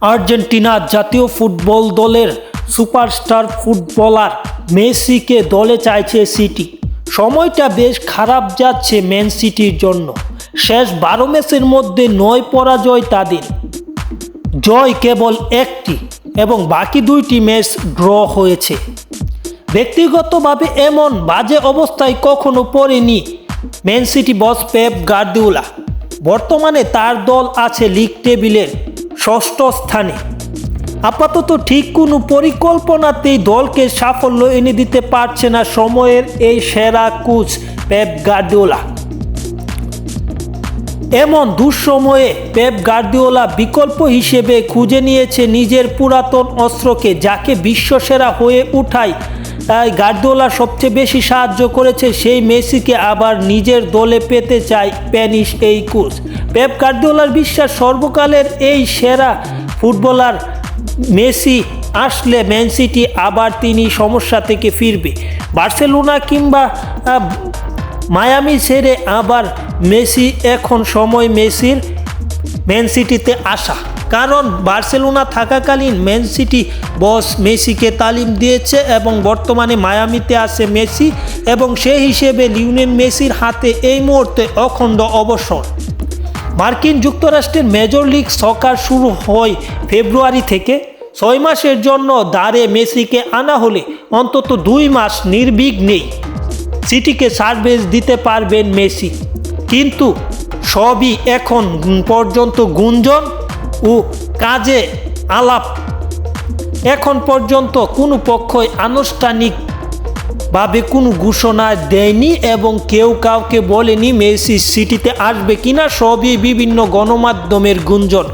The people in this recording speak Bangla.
আর্জেন্টিনার জাতীয় ফুটবল দলের সুপারস্টার ফুটবলার মেসিকে দলে চাইছে সিটি। সময়টা বেশ খারাপ যাচ্ছে ম্যান সিটির জন্য। শেষ বারো ম্যাচের মধ্যে নয় পরাজয় তাদের। জয় কেবল একটি এবং বাকি দুইটি ম্যাচ ড্র হয়েছে। ব্যক্তিগতভাবে এমন বাজে অবস্থায় কখনো পড়েনি Man City boss Pep Guardiola. বর্তমানে তার দল আছে লিগ টেবিলের। ষষ্ঠ স্থানে। আপাতত ঠিক কোনো পরিকল্পনাতেই দলকে সাফল্য এনে দিতে পারছে না সময়ের এই সেরা কোচ পেপ গার্দিওলা। এমন দুঃসময়ে পেপ গার্দিওলা বিকল্প হিসেবে খুঁজে নিয়েছে নিজের পুরাতন অস্ত্রকে, যাকে বিশ্বসেরা হয়ে উঠায়। তাই গার্দিওলা সবচেয়ে বেশি সাহায্য করেছে সেই মেসিকে আবার নিজের দলে পেতে চায় স্প্যানিশ এই কোচ। পেপ গার্দিওলার বিশ্বাস সর্বকালের এই সেরা ফুটবলার মেসি আসলে ম্যান সিটি আবার তিনি সমস্যা থেকে ফিরবে। বার্সেলোনা কিংবা মায়ামি ছেড়ে আবার মেসি, এখন সময় মেসির ম্যান সিটিতে আসা। কারণ বার্সেলোনা থাকাকালীন ম্যান সিটি বস মেসিকে তালিম দিয়েছে এবং বর্তমানে মায়ামিতে আছে মেসি এবং সেই হিসেবে লিউনেন মেসির হাতে এই মুহূর্তে অখণ্ড অবসর। মার্কিন যুক্তরাষ্ট্রের মেজর লিগ সকার শুরু হয় ফেব্রুয়ারি থেকে। ছয় মাসের জন্য দাঁড়ে মেসিকে আনা হলে অন্তত দুই মাস নির্বিঘ্নেই সিটিকে সার্ভিস দিতে পারবেন মেসি। কিন্তু সবই এখন পর্যন্ত গুঞ্জন ও কাজে আলাপ। এখন পর্যন্ত কোনো পক্ষই আনুষ্ঠানিক ভাবে কোনো ঘোষণা দেয়নি এবং কেউ কাউকে বলেনি মেসি সিটিতে আসবে কিনা, সবই বিভিন্ন গণমাধ্যমের গুঞ্জন।